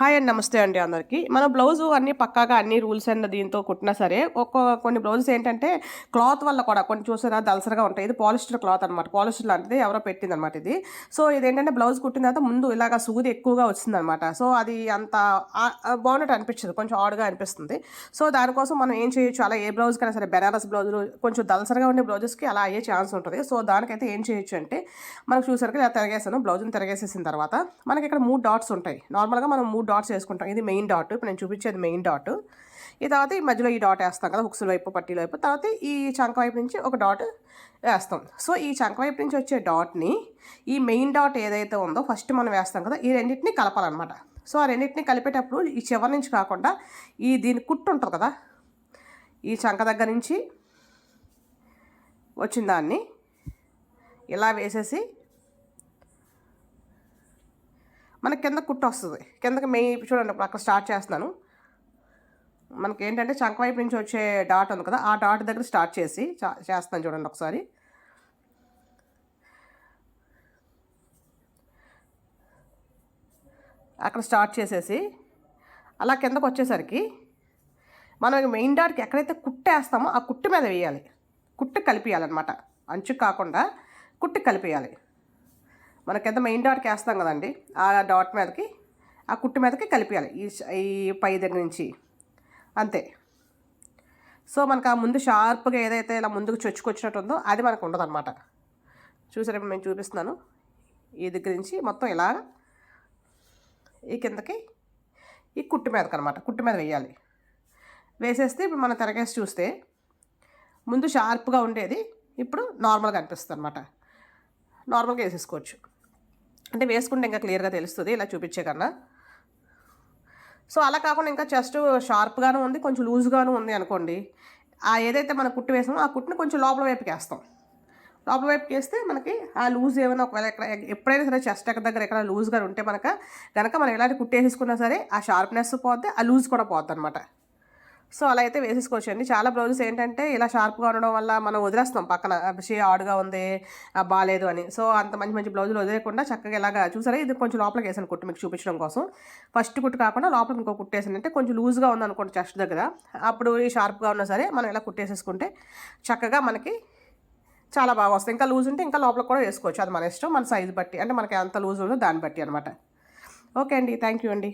Hi and నమస్తే అండి అందరికీ. మన బ్లౌజ్ అన్ని పక్కాగా అన్ని రూల్స్ అండ్ దీంతో కుట్టినా సరే ఒక్క కొన్ని బ్లౌజెస్ ఏంటంటే క్లాత్ వల్ల కూడా కొన్ని చూసారా దలసరగా ఉంటాయి. ఇది పాలిస్టర్ క్లాత్ అనమాట పాలిస్టర్ లాంటిది ఎవరో పెట్టింది అనమాట ఇది. సో ఇది ఏంటంటే బ్లౌజ్ కుట్టిన తర్వాత ముందు ఇలాగ సూది ఎక్కువగా వచ్చిందనమాట సో అది అంత బాగున్నట్టు అనిపించదు. కొంచెం ఆడుగా అనిపిస్తుంది. సో దానికోసం మనం ఏం చేయొచ్చు? అలా ఏ బ్లౌజ్ కైనా సరే బెనారస్ బ్లౌజులు కొంచెం దలసరగా ఉండే బ్లౌజెస్కి అలా అయ్యే ఛాన్స్ ఉంటుంది. సో దానికైతే ఏం చేయొచ్చు అంటే మనకు చూసరికి ఇలా తిరగేసాను. బ్లౌజ్ని తిరగేసేసిన తర్వాత మనకి ఇక్కడ మూడు డాట్స్ ఉంటాయి. నార్మల్గా మనం మూడు డాట్స్ వేసుకుంటాం. ఇది మెయిన్ డాట్ ఇప్పుడు నేను చూపించేది మెయిన్ డాట్ ఈ తర్వాత ఈ మధ్యలో ఈ డాట్ వేస్తాం కదా హుక్స్ వైపు పట్టీల వైపు. తర్వాత ఈ చంక వైపు నుంచి ఒక డాట్ వేస్తాం. సో ఈ చంక వైపు నుంచి వచ్చే డాట్ని ఈ మెయిన్ డాట్ ఏదైతే ఉందో ఫస్ట్ మనం వేస్తాం కదా ఈ రెండింటిని కలపాలన్నమాట. సో ఆ రెండింటిని కలిపేటప్పుడు ఈ చివరి నుంచి కాకుండా ఈ దీని కుట్టు ఉంటుంది కదా ఈ చంక దగ్గర నుంచి వచ్చిన దాన్ని ఇలా వేసేసి మనకి కింద కుట్టు వస్తుంది. కిందకి మెయిన్ చూడండి ఇప్పుడు అక్కడ స్టార్ట్ చేస్తున్నాను. మనకి ఏంటంటే చంక వైపు నుంచి వచ్చే డాట్ ఉంది కదా ఆ డాట్ దగ్గర స్టార్ట్ చేసి చేస్తాను చూడండి ఒకసారి. అక్కడ స్టార్ట్ చేసేసి అలా కిందకు వచ్చేసరికి మనం మెయిన్ డాట్కి ఎక్కడైతే కుట్టేస్తామో ఆ కుట్టు మీద వేయాలి. కుట్టు కలిపేయాలన్నమాట. అంచు కాకుండా కుట్టు కలిపేయాలి. మన కింద మెయిన్ డాట్కి వేస్తాం కదండి ఆ డాట్ మీదకి ఆ కుట్టు మీదకి కలిపేయాలి ఈ ఈ పై దగ్గర నుంచి. అంతే. సో మనకు ఆ ముందు షార్ప్గా ఏదైతే ఇలా ముందుకు చొచ్చుకొచ్చినట్టు ఉందో అది మనకు ఉండదు అనమాట చూసారా నేను చూపిస్తున్నాను. ఈ దగ్గర నుంచి మొత్తం ఇలా ఈ కిందకి ఈ కుట్టు మీదకి అనమాట కుట్టు మీద వేయాలి. వేసేస్తే ఇప్పుడు మనం తిరగేసి చూస్తే ముందు షార్ప్గా ఉండేది ఇప్పుడు నార్మల్గా అనిపిస్తుంది అనమాట నార్మల్గా వేసేసుకోవచ్చు. అంటే వేసుకుంటే ఇంకా క్లియర్గా తెలుస్తుంది ఇలా చూపించే కన్నా. సో అలా కాకుండా ఇంకా జస్ట్ షార్ప్గాను ఉంది కొంచెం లూజ్గాను ఉంది అనుకోండి. ఆ ఏదైతే మనం కుట్టు వేసామో ఆ కుట్టుని కొంచెం లోపల వైపుకి వేస్తాం. లోపల వైపుకి వేస్తే మనకి ఆ లూజ్ ఏమైనా ఒకవేళ ఎక్కడ ఎప్పుడైనా సరే చెస్ట్ ఎక్కడ దగ్గర ఎక్కడ లూజ్గా ఉంటే మనక కనుక మనం ఎలాంటి కుట్టేసేసుకున్నా సరే ఆ షార్ప్నెస్ పోతే ఆ లూజ్ కూడా పోద్ది అనమాట సో అలా అయితే వేసేసుకోవచ్చండి చాలా బ్లౌజెస్ ఏంటంటే ఇలా షార్ప్గా ఉండడం వల్ల మనం వదిలేస్తాం పక్కన షే ఆడుగా ఉంది బాగాలేదు అని. సో అంత మంచి మంచి బ్లౌజులు వదిలేకుండా చక్కగా ఇలాగా చూసారా? ఇది కొంచెం లోపలికి వేసాను కుట్టు మీకు చూపించడం కోసం. ఫస్ట్ కుట్టు కాకుండా లోపలికి ఇంకో కుట్టేసాను అంటే కొంచెం లూజ్గా ఉంది అనుకోండి చెస్ట్ దగ్గర. అప్పుడు ఈ షార్ప్గా ఉన్నా సరే మనం ఇలా కుట్టేసేసుకుంటే చక్కగా మనకి చాలా బాగా వస్తుంది. ఇంకా లూజ్ ఉంటే ఇంకా లోపల కూడా వేసుకోవచ్చు. అది మన ఇష్టం. మన సైజు బట్టి. అంటే మనకి ఎంత లూజ్ ఉందో దాన్ని బట్టి అనమాట ఓకే అండి. థ్యాంక్ యూ అండి.